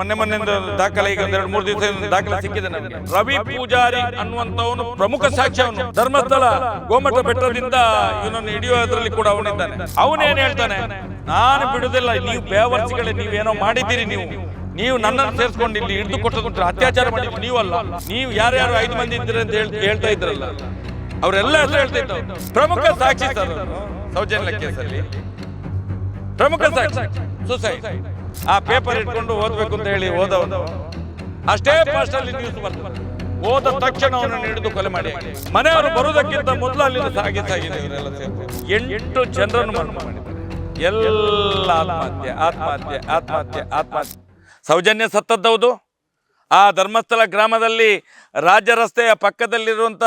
ಮೊನ್ನೆ ಮೊನ್ನೆ ದಾಖಲೆ ಈಗ ಒಂದೆರಡು ಮೂರು ದಿವಸ ದಾಖಲೆ ಸಿಕ್ಕಿದೆ ನಮಗೆ. ರವಿ ಪೂಜಾರಿ ಅನ್ನುವಂತವನು ಪ್ರಮುಖ ಸಾಕ್ಷಿ ಅವನು. ಧರ್ಮಸ್ಥಳ ಗೋಮಠ ಬೆಟ್ಟದಿಂದ ಇವನನ್ನು ಹಿಡಿಯೋದ್ರಲ್ಲಿ ಕೂಡ ಅವನಿದ್ದಾನೆ. ಅವನೇನ್ ಹೇಳ್ತಾನೆ? ನಾನು ಬಿಡುದಿಲ್ಲ, ನೀವು ಬೇವರ್ಸಿಗಳೇ, ನೀವೇನೋ ಮಾಡಿದ್ದೀರಿ ನೀವು. ನೀವು ನನ್ನನ್ನು ಸೇರಿಸ್ಕೊಂಡು ಇಲ್ಲಿ ಹಿಡಿದು ಕೊಟ್ಟದ್ದು ಅತ್ಯಾಚಾರ ಮಾಡಿದ್ರು ನೀವಲ್ಲ ನೀವು ಯಾರ್ಯಾರು ಐದು ಮಂದಿ ಇದ್ದೀರಿ ಅಂತ ಹೇಳ್- ಹೇಳ್ತಾ ಇದ್ರಲ್ಲ. ಅವರೆಲ್ಲ ಹೆಸರು ಹೇಳ್ತಾ ಇದ್ದ ಪ್ರಮುಖ ಸಾಕ್ಷಿ ಸರ್ ಸೌಜನ್ಯ ಕೇಸಲ್ಲಿ ಪ್ರಮುಖ ಸಾಕ್ಷಿ. ಸುಸೈಡ್ ಆ ಪೇಪರ್ ಇಟ್ಕೊಂಡು ಓದ್ಬೇಕು ಅಂತ ಹೇಳಿ ಓದವನು. ಅಷ್ಟೇ ಫಾಸ್ಟ್ ಅಲ್ಲಿ ನ್ಯೂಸ್ ಬರ್ತದೆ. ಓದ ತಕ್ಷಣ ಅವನು ಹಿಡಿದು ಕೊಲೆ ಮಾಡಿ. ಮನೆಯವರು ಬರುವುದಕ್ಕಿಂತ ಮೊದಲು ಅಲ್ಲಿ ಸಾಗಿ ಎಂಟು ಜನರನ್ನು ಮಾಡಿದ್ದಾರೆ. ಎಲ್ಲ ಆತ್ಮಹತ್ಯೆ ಆತ್ಮಹತ್ಯೆ ಆತ್ಮಹತ್ಯೆ ಆತ್ಮಹತ್ಯೆ. ಸೌಜನ್ಯ ಸತ್ತದ್ದವುದು ಆ ಧರ್ಮಸ್ಥಳ ಗ್ರಾಮದಲ್ಲಿ ರಾಜ್ಯ ರಸ್ತೆಯ ಪಕ್ಕದಲ್ಲಿರುವಂಥ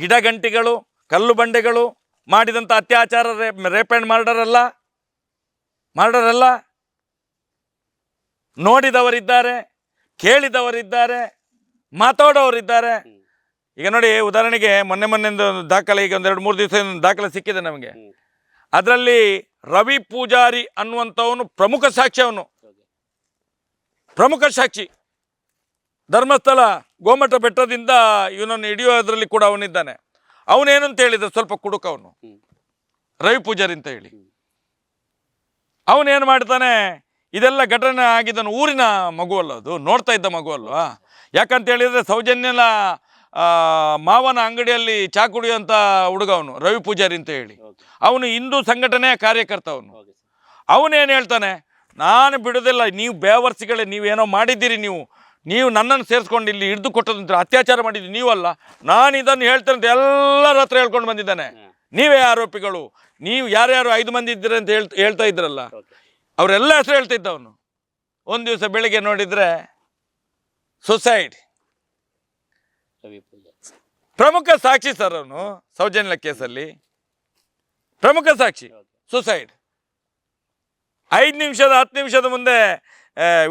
ಗಿಡಗಂಟಿಗಳು, ಕಲ್ಲು ಬಂಡೆಗಳು ಮಾಡಿದಂಥ ಅತ್ಯಾಚಾರ ರೇಪ್ ಆ್ಯಂಡ್ ಮರ್ಡರ್ ಅಲ್ಲ? ಮರ್ಡರ್ ಅಲ್ಲ? ನೋಡಿದವರಿದ್ದಾರೆ ಕೇಳಿದವರಿದ್ದಾರೆ ಮಾತಾಡೋರಿದ್ದಾರೆ. ಈಗ ನೋಡಿ ಉದಾಹರಣೆಗೆ ಮೊನ್ನೆ ಮೊನ್ನೆ ಒಂದು ದಾಖಲೆ ಈಗ ಒಂದೆರಡು ಮೂರು ದಿವಸ ದಾಖಲೆ ಸಿಕ್ಕಿದೆ ನಮಗೆ. ಅದರಲ್ಲಿ ರವಿ ಪೂಜಾರಿ ಅನ್ನುವಂಥವನು ಪ್ರಮುಖ ಸಾಕ್ಷಿ ಅವನು. ಪ್ರಮುಖ ಸಾಕ್ಷಿ. ಧರ್ಮಸ್ಥಳ ಗೋಮಠ ಬೆಟ್ಟದಿಂದ ಇವನನ್ನು ಹಿಡಿಯೋದ್ರಲ್ಲಿ ಕೂಡ ಅವನಿದ್ದಾನೆ. ಅವನೇನು ಅಂತ ಹೇಳಿದ ಸ್ವಲ್ಪ ಕುಡುಕ ಅವನು. ರವಿ ಪೂಜಾರಿ ಅಂತ ಹೇಳಿ. ಅವನೇನು ಮಾಡ್ತಾನೆ? ಇದೆಲ್ಲ ಘಟನೆ ಆಗಿದ್ದನು ಊರಿನ ಮಗು ಅಲ್ಲ ಅದು ನೋಡ್ತಾ ಇದ್ದ ಮಗು ಅಲ್ವಾ? ಯಾಕಂತ ಹೇಳಿದ್ರೆ ಸೌಜನ್ಯನ ಮಾವನ ಅಂಗಡಿಯಲ್ಲಿ ಚಾ ಕುಡಿಯುವಂಥ ಹುಡುಗ ಅವನು ರವಿ ಪೂಜಾರಿ ಅಂತ ಹೇಳಿ. ಅವನು ಹಿಂದೂ ಸಂಘಟನೆಯ ಕಾರ್ಯಕರ್ತ ಅವನು. ಅವನೇನು ಹೇಳ್ತಾನೆ? ನಾನು ಬಿಡೋದಿಲ್ಲ ನೀವು ಬೇವರ್ಸಿಗಳೇ ನೀವೇನೋ ಮಾಡಿದ್ದೀರಿ ನೀವು. ನೀವು ನನ್ನನ್ನು ಸೇರಿಸ್ಕೊಂಡು ಇಲ್ಲಿ ಹಿಡಿದು ಕೊಟ್ಟದಂತ ಅತ್ಯಾಚಾರ ಮಾಡಿದ್ದು ನೀವಲ್ಲ ನಾನು ಇದನ್ನು ಹೇಳ್ತೇನೆ ಅಂತ ಎಲ್ಲರ ಹತ್ರ ಹೇಳ್ಕೊಂಡು ಬಂದಿದ್ದಾನೆ. ನೀವೇ ಆರೋಪಿಗಳು. ನೀವು ಯಾರ್ಯಾರು ಐದು ಮಂದಿ ಇದ್ದೀರಿ ಅಂತ ಹೇಳ್ ಹೇಳ್ತಾ ಇದ್ರಲ್ಲ. ಅವರೆಲ್ಲ ಹೆಸರು ಹೇಳ್ತಿದ್ದ ಅವನು ಒಂದು ದಿವಸ ಬೆಳಿಗ್ಗೆ ನೋಡಿದರೆ ಸುಸೈಡ್. ಪ್ರಮುಖ ಸಾಕ್ಷಿ ಸರ್ ಅವನು ಸೌಜನ್ಯ ಕೇಸಲ್ಲಿ. ಪ್ರಮುಖ ಸಾಕ್ಷಿ ಸುಸೈಡ್. ಐದು ನಿಮಿಷದ ಹತ್ತು ನಿಮಿಷದ ಮುಂದೆ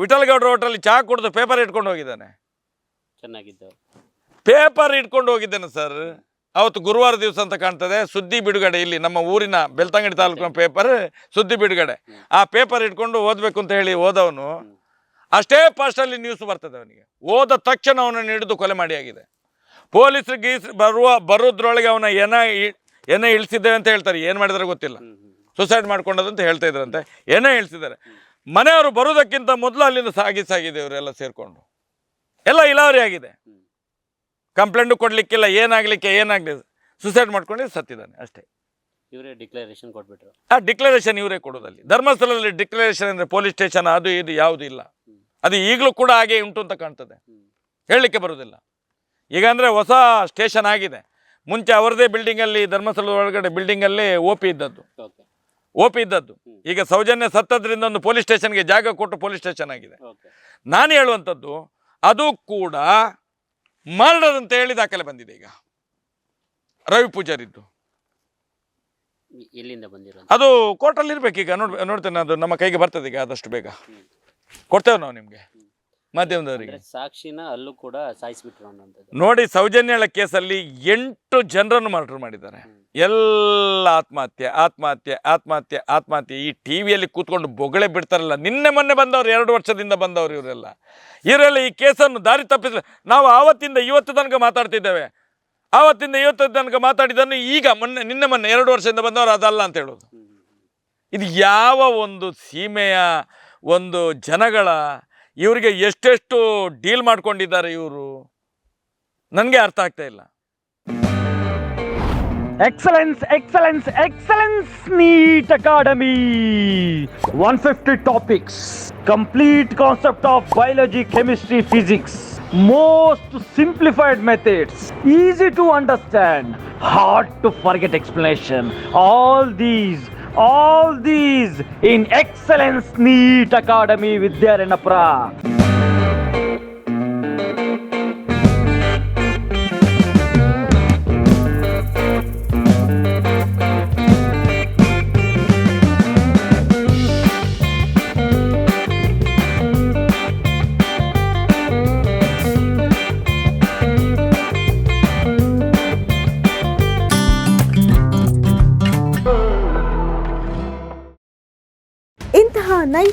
ವಿಠಲಗೌಡ್ರ ಹೋಟೆಲ್ ಚಹಾ ಕುಡಿದು ಪೇಪರ್ ಇಟ್ಕೊಂಡು ಹೋಗಿದ್ದಾನೆ. ಚೆನ್ನಾಗಿದ್ದ ಪೇಪರ್ ಇಟ್ಕೊಂಡು ಹೋಗಿದ್ದಾನೆ ಸರ್ ಅವತ್ತು ಗುರುವಾರ ದಿವಸ ಅಂತ ಕಾಣ್ತದೆ ಸುದ್ದಿ ಬಿಡುಗಡೆ ಇಲ್ಲಿ ನಮ್ಮ ಊರಿನ ಬೆಳ್ತಂಗಡಿ ತಾಲೂಕಿನ ಪೇಪರ್ ಸುದ್ದಿ ಬಿಡುಗಡೆ. ಆ ಪೇಪರ್ ಇಟ್ಕೊಂಡು ಓದಬೇಕು ಅಂತ ಹೇಳಿ ಓದವನು ಅಷ್ಟೇ ಫಾಸ್ಟಲ್ಲಿ ನ್ಯೂಸ್ ಬರ್ತದೆ ಅವನಿಗೆ. ಓದ ತಕ್ಷಣ ಅವನನ್ನು ಹಿಡಿದು ಕೊಲೆ ಮಾಡಿ ಆಗಿದೆ. ಪೊಲೀಸರು ಗೀಸ್ ಬರುವ ಬರೋದ್ರೊಳಗೆ ಅವನ ಏನ ಏನ ಇಳಿಸಿದ್ದೇವೆ ಅಂತ ಹೇಳ್ತಾರೆ. ಏನು ಮಾಡಿದ್ರೆ ಗೊತ್ತಿಲ್ಲ. ಸುಸೈಡ್ ಮಾಡ್ಕೊಂಡದ ಅಂತ ಹೇಳ್ತಾ ಇದ್ರಂತೆ. ಏನೇ ಇಳಿಸಿದ್ದಾರೆ. ಮನೆಯವರು ಬರೋದಕ್ಕಿಂತ ಮೊದಲು ಅಲ್ಲಿಂದ ಸಾಗಿ ಸಾಗಿದೆ ಇವರೆಲ್ಲ ಸೇರಿಕೊಂಡು. ಎಲ್ಲ ಇಲಾವರಿ ಆಗಿದೆ. ಕಂಪ್ಲೇಂಟು ಕೊಡಲಿಕ್ಕಿಲ್ಲ ಏನಾಗಲಿಕ್ಕೆ ಏನಾಗಲಿ ಸುಸೈಡ್ ಮಾಡ್ಕೊಂಡು ಸತ್ತಿದ್ದಾನೆ ಅಷ್ಟೇ. ಇವರೇ ಡಿಕ್ಲರೇಷನ್ ಕೊಟ್ಬಿಟ್ರು. ಆ ಡಿಕ್ಲರೇಷನ್ ಇವರೇ ಕೊಡೋದಲ್ಲಿ. ಧರ್ಮಸ್ಥಳದಲ್ಲಿ ಡಿಕ್ಲರೇಷನ್ ಅಂದರೆ ಪೊಲೀಸ್ ಸ್ಟೇಷನ್ ಅದು ಇದು ಯಾವುದು ಇಲ್ಲ. ಅದು ಈಗಲೂ ಕೂಡ ಹಾಗೆ ಉಂಟು ಅಂತ ಕಾಣ್ತದೆ. ಹೇಳಲಿಕ್ಕೆ ಬರೋದಿಲ್ಲ. ಈಗ ಅಂದರೆ ಹೊಸ ಸ್ಟೇಷನ್ ಆಗಿದೆ. ಮುಂಚೆ ಅವರದೇ ಬಿಲ್ಡಿಂಗಲ್ಲಿ ಧರ್ಮಸ್ಥಳದ ಒಳಗಡೆ ಬಿಲ್ಡಿಂಗಲ್ಲಿ ಓ ಪಿ ಇದ್ದದ್ದು. ಓ ಪಿ ಇದ್ದದ್ದು. ಈಗ ಸೌಜನ್ಯ ಸತ್ತದ್ರಿಂದ ಒಂದು ಪೊಲೀಸ್ ಸ್ಟೇಷನ್ಗೆ ಜಾಗ ಕೊಟ್ಟು ಪೊಲೀಸ್ ಸ್ಟೇಷನ್ ಆಗಿದೆ. ನಾನು ಹೇಳುವಂಥದ್ದು ಅದು ಕೂಡ ಮರ್ಡರ್ ಅಂತ ಹೇಳಿ ದಾಖಲೆ ಬಂದಿದೆ ಈಗ. ರವಿ ಪೂಜಾರಿದ್ದು. ಎಲ್ಲಿಂದ ಬಂದಿರೋದು. ಅದು ಕೋರ್ಟಲ್ಲಿ ಇರ್ಬೇಕೀಗ ನೋಡ್ ನೋಡ್ತೇನೆ ಅದು ನಮ್ಮ ಕೈಗೆ ಬರ್ತದೆ ಈಗ ಆದಷ್ಟು ಬೇಗ. ಕೊಡ್ತೇವೆ ನಾವು ನಿಮಗೆ. ಮಾಧ್ಯಮದವರಿಗೆ. ಸಾಕ್ಷಿನ ಅಲ್ಲೂ ಕೂಡ ಸಾಯಿಸ್ಬಿಟ್ರು ಅನ್ನೋಂಥದ್ದು. ನೋಡಿ ಸೌಜನ್ಯಳ ಕೇಸಲ್ಲಿ ಎಂಟು ಜನರನ್ನು ಮರ್ಡರ್ ಮಾಡಿದ್ದಾರೆ. ಎಲ್ಲ ಆತ್ಮಹತ್ಯೆ ಆತ್ಮಹತ್ಯೆ ಆತ್ಮಹತ್ಯೆ ಆತ್ಮಹತ್ಯೆ. ಈ ಟಿವಿಯಲ್ಲಿ ಕೂತ್ಕೊಂಡು ಬೊಗಳೆ ಬಿಡ್ತಾರಲ್ಲ. ನಿನ್ನೆ ಮೊನ್ನೆ ಬಂದವರು ಎರಡು ವರ್ಷದಿಂದ ಬಂದವರು ಇವರೆಲ್ಲ. ಇವರೆಲ್ಲ ಈ ಕೇಸನ್ನು ದಾರಿ ತಪ್ಪಿಸಿದ್ರೆ ನಾವು ಆವತ್ತಿಂದ ಇವತ್ತು ತನಕ ಮಾತಾಡ್ತಿದ್ದೇವೆ. ಆವತ್ತಿಂದ ಇವತ್ತು ತನಕ ಮಾತಾಡಿದ್ದನ್ನು ಈಗ ಮೊನ್ನೆ ನಿನ್ನೆ ಮೊನ್ನೆ ಎರಡು ವರ್ಷದಿಂದ ಬಂದವರು ಅದಲ್ಲ ಅಂತ ಹೇಳೋದು. ಇದು ಯಾವ ಒಂದು ಸೀಮೆಯ ಒಂದು ಜನಗಳ ಇವರಿಗೆ ಎಷ್ಟೆಷ್ಟು ಡೀಲ್ ಮಾಡ್ಕೊಂಡಿದ್ದಾರೆ ಇವರು? ನನಗೆ ಅರ್ಥ ಆಗ್ತಾ ಇಲ್ಲ. Excellence excellence excellence NEET academy one fifty topics complete concept of biology chemistry physics most simplified methods easy to understand hard to forget explanation all these all the in excellence NEET academy Vidyaranyapura